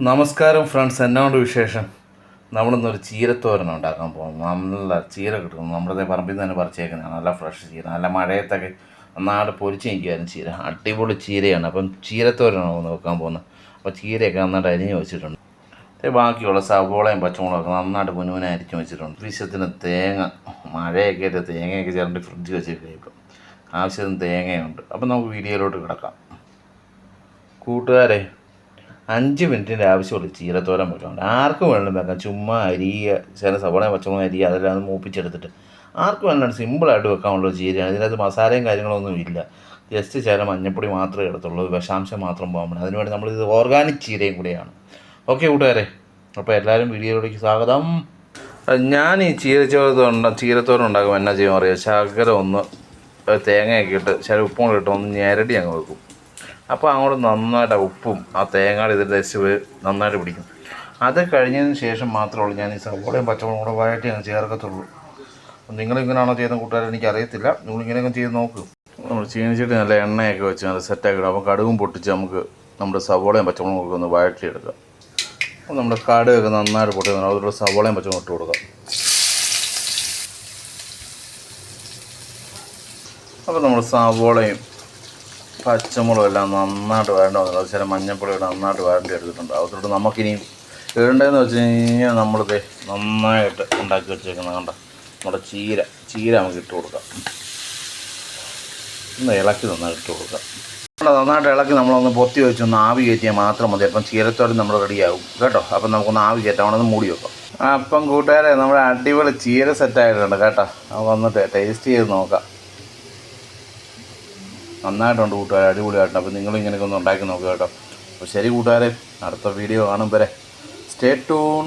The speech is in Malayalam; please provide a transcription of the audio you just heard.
നമസ്കാരം ഫ്രണ്ട്സ് എന്നോട് വിശേഷം? നമ്മളിന്നൊരു ചീരത്തോരൻ ഉണ്ടാക്കാൻ പോകും നല്ല ചീര കിട്ടും നമ്മുടെ പറമ്പിൽ നിന്ന് തന്നെ പറിച്ചേക്കുന്നതാണ്. നല്ല ഫ്രഷ് ചീര. നല്ല മഴയത്തൊക്കെ നന്നായിട്ട് പൊരിച്ച് നിൽക്കുമായിരുന്നു ചീര. അടിപൊളി ചീരയാണ്. അപ്പം ചീരത്തോരനാണ് നോക്കാൻ പോകുന്നത്. അപ്പോൾ ചീരയൊക്കെ നന്നായിട്ട് അരിഞ്ഞ് വെച്ചിട്ടുണ്ട്. ബാക്കിയുള്ള സവോളയും പച്ചമുളകൊക്കെ നന്നായിട്ട് അരിഞ്ഞ് വെച്ചിട്ടുണ്ട്. വിശ്വത്തിന് തേങ്ങ മഴയൊക്കെ ആയിട്ട് തേങ്ങയൊക്കെ ചേർന്നിട്ട് ഫ്രിഡ്ജ് വെച്ചിട്ട് ഇപ്പം. ആവശ്യത്തിന് തേങ്ങയുണ്ട്. അപ്പം നമുക്ക് വീഡിയോയിലോട്ട് കിടക്കാം. കൂട്ടുകാരെ അഞ്ച് മിനിറ്റിന്റെ ആവശ്യമുള്ളൂ ചീരത്തോരൻ വെക്കാൻ ആർക്കും വേണമെങ്കിലും വെക്കാം. ചുമ്മാ അരി ചില സവോള പച്ചമുളക് അരി അതെല്ലാം മൂപ്പിച്ചെടുത്തിട്ട് ആർക്കും വേണം സിമ്പിളായിട്ട് വെക്കാനുള്ള ചീരയാണ്. ഇതിനകത്ത് മസാലയും കാര്യങ്ങളൊന്നും ഇല്ല. ജസ്റ്റ് ചില മഞ്ഞപ്പൊടി മാത്രമേ എടുത്തുള്ളൂ വിഷാംശം മാത്രം പോകാൻ പറ്റും അതിനുവേണ്ടി നമ്മളിത് ഓർഗാനിക് ചീരയും കൂടിയാണ്. ഓക്കെ കൂട്ടുകാരെ. അപ്പോൾ എല്ലാവരും വീഡിയോയിലേക്ക് സ്വാഗതം. ഞാൻ ഈ ചീരച്ചോറ് ചീരത്തോരൻ ഉണ്ടാക്കുമ്പോൾ എന്നാ ചെയ്യുമെന്ന് അറിയാം? ശകലം ഒന്ന് തേങ്ങയൊക്കെ ഇട്ട് ചില ഉപ്പും ഇട്ട് ഒന്ന് ഞെരടി അങ്ങ് വെക്കും. അപ്പോൾ അങ്ങോട്ട് നന്നായിട്ട് ഉപ്പും ആ തേങ്ങയുടെ ഇതിന്റെ രസം നന്നായിട്ട് പിടിക്കും. അത് കഴിഞ്ഞതിന് ശേഷം മാത്രമുള്ളൂ ഞാൻ ഈ സവോളയും പച്ചമുളകും കൂടെ വഴറ്റി അങ്ങ് ചേർക്കത്തുള്ളൂ. നിങ്ങളിങ്ങനെയാണോ ചെയ്യുന്ന കൂട്ടുകാരെ എനിക്കറിയത്തില്ല നിങ്ങളിങ്ങനെയൊക്കെ ചെയ്ത് നോക്ക്. നമ്മൾ ചീനിച്ചിട്ട് നല്ല എണ്ണയൊക്കെ വെച്ച് നല്ല സെറ്റാക്കി ഇടും. അപ്പോൾ കടുകും പൊട്ടിച്ച് നമുക്ക് നമ്മുടെ സവോളയും പച്ചമുളകും ഒക്കെ ഒന്ന് വഴറ്റിയെടുക്കാം. അപ്പോൾ നമ്മുടെ കടുകൊക്കെ നന്നായിട്ട് പൊട്ടി അതിലൂടെ സവോളയും പച്ചമുളകും ഇട്ട് കൊടുക്കാം. അപ്പോൾ നമ്മൾ സവോളയും പച്ചമുളകും എല്ലാം നന്നായിട്ട് വഴണ്ട അത് ചില മഞ്ഞപ്പൊടി നന്നായിട്ട് വഴണ്ടി എടുത്തിട്ടുണ്ട് അതുകൊണ്ട് നമുക്കിനി ഇടേണ്ടതെന്ന് വെച്ച് കഴിഞ്ഞാൽ നമ്മളിത് നന്നായിട്ട് ഉണ്ടാക്കി വെച്ചേക്കുന്ന കണ്ട? നമ്മുടെ ചീര. ചീര നമുക്ക് ഇട്ട് കൊടുക്കാം. ഒന്ന് ഇളക്കി നന്നായിട്ട് ഇട്ട് കൊടുക്കാം. നന്നായിട്ട് ഇളക്കി നമ്മളൊന്ന് പൊത്തി വെച്ച് ഒന്ന് ആവി കയറ്റിയാൽ മാത്രം മതി. അപ്പം ചീരത്തോടെ നമ്മൾ റെഡിയാകും കേട്ടോ? അപ്പം നമുക്കൊന്ന് ആവി കയറ്റാം. അവിടെ മൂടി വെക്കാം. അപ്പം കൂട്ടുകാരെ നമ്മുടെ അടിപൊളി ചീര സെറ്റായിട്ടുണ്ട് കേട്ടോ. നമുക്ക് വന്നിട്ട് ടേസ്റ്റ് ചെയ്ത് നോക്കാം. നന്നായിട്ടുണ്ട് കൂട്ടുകാരെ അടിപൊളിയായിട്ടുണ്ട്. അപ്പോൾ നിങ്ങൾ ഇങ്ങനെയൊക്കെ ഒന്ന് ഉണ്ടാക്കി നോക്കുക കേട്ടോ. അപ്പോൾ ശരി കൂട്ടുകാരെ അടുത്ത വീഡിയോ കാണും വരെ. Stay tune